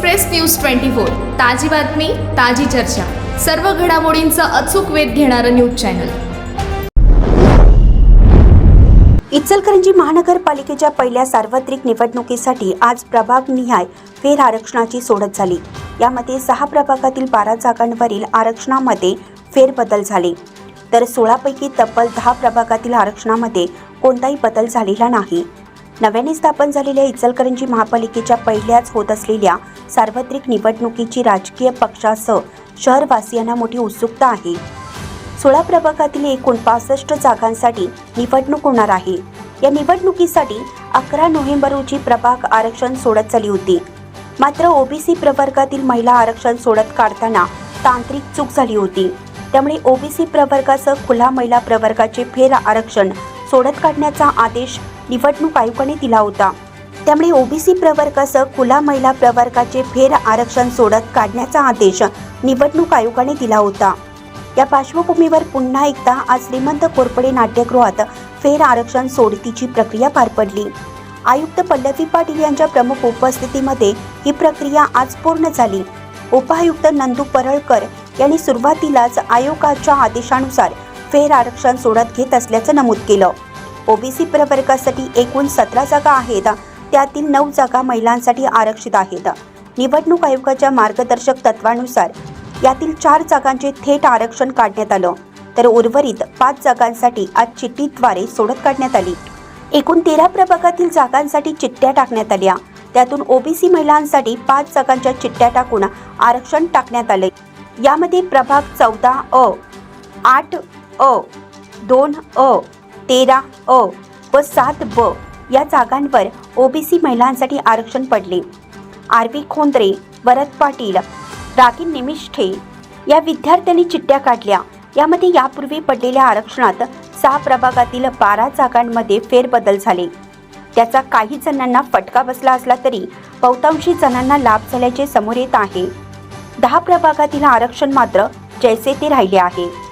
Express news twenty four ताजी बातमी ताजी चर्चा. सर्व घडामोडींचा अचूक वेध घेणारं न्यूज चॅनल. इचलकरंजी महानगरपालिकेच्या पहिल्या सार्वत्रिक निवडणुकीसाठी आज प्रभाग निहाय फेर आरक्षणाची सोडत झाली. यामध्ये सहा प्रभागातील बारा जागांवरील आरक्षणामध्ये फेरबदल झाले. तर सोळापैकी तब्बल दहा प्रभागातील आरक्षणामध्ये कोणताही बदल झालेला नाही. नव्याने स्थापन झालेल्या इचलकरंजी महापालिकेच्या पहिल्याच होत असलेल्या सार्वत्रिक निवडणुकीची राजकीय पक्षासह शहरवासियांना मोठी उत्सुकता आहे. सोळा प्रभागातील एकूण पासष्ट जागांसाठी निवडणूक होणार आहे. या निवडणुकीसाठी अकरा नोव्हेंबर रोजी प्रभाग आरक्षण सोडत झाली होती. मात्र ओबीसी प्रवर्गातील महिला आरक्षण सोडत काढताना तांत्रिक चूक झाली होती. त्यामुळे ओबीसी प्रवर्गासह खुला महिला प्रवर्गाचे फेर आरक्षण सोडत काढण्याचा आदेश निवडणूक आयोगाने दिला होता. त्यामुळे ओबीसी प्रवर्गासह खुला महिला प्रवर्गाचे फेर आरक्षण सोडत काढण्याचा आदेश निवडणूक आयोगाने दिला होता. या पार्श्वभूमीवर पुन्हा एकदा आज श्रीमंत कोरपडे नाट्यगृहात फेर आरक्षण सोडतीची प्रक्रिया पार पडली. आयुक्त पल्लवी पाटील यांच्या प्रमुख उपस्थितीमध्ये ही प्रक्रिया आज पूर्ण झाली. उपायुक्त नंदू परळकर यांनी सुरुवातीलाच आयोगाच्या आदेशानुसार फेर आरक्षण सोडत घेत असल्याचं नमूद केलं. ओबीसी प्रवर्गासाठी एकूण सतरा जागा आहेत. त्यातील नऊ जागा महिलांसाठी आरक्षित आहेत. निवडणूक आयोगाच्या मार्गदर्शक तत्वानुसार यातील चार जागांचे थेट आरक्षण काढण्यात आलं. तर उर्वरित पाच जागांसाठी आज चिठ्ठीद्वारे सोडत काढण्यात आली. एकूण तेरा प्रभागातील जागांसाठी चिठ्ठ्या टाकण्यात आल्या. त्यातून ओबीसी महिलांसाठी पाच जागांच्या चिठ्ठ्या टाकून आरक्षण टाकण्यात आले. यामध्ये प्रभाग चौदा अ आठ अ दोन अ तेरा अ व सात ब या जागांवर ओबीसी महिलांसाठी आरक्षण पडले. आरवी खोंद्रे वरद पाटील रागी निमिष्ठे या विद्यार्थ्यांनी चिठ्ठ्या काढल्या. यामध्ये यापूर्वी पडलेल्या आरक्षणात सहा प्रभागातील बारा जागांमध्ये फेरबदल झाले. त्याचा काही जणांना फटका बसला असला तरी बहुतांशी जणांना लाभ झाल्याचे समोर येत आहे. दहा प्रभागातील आरक्षण मात्र जैसे ते राहिले आहे.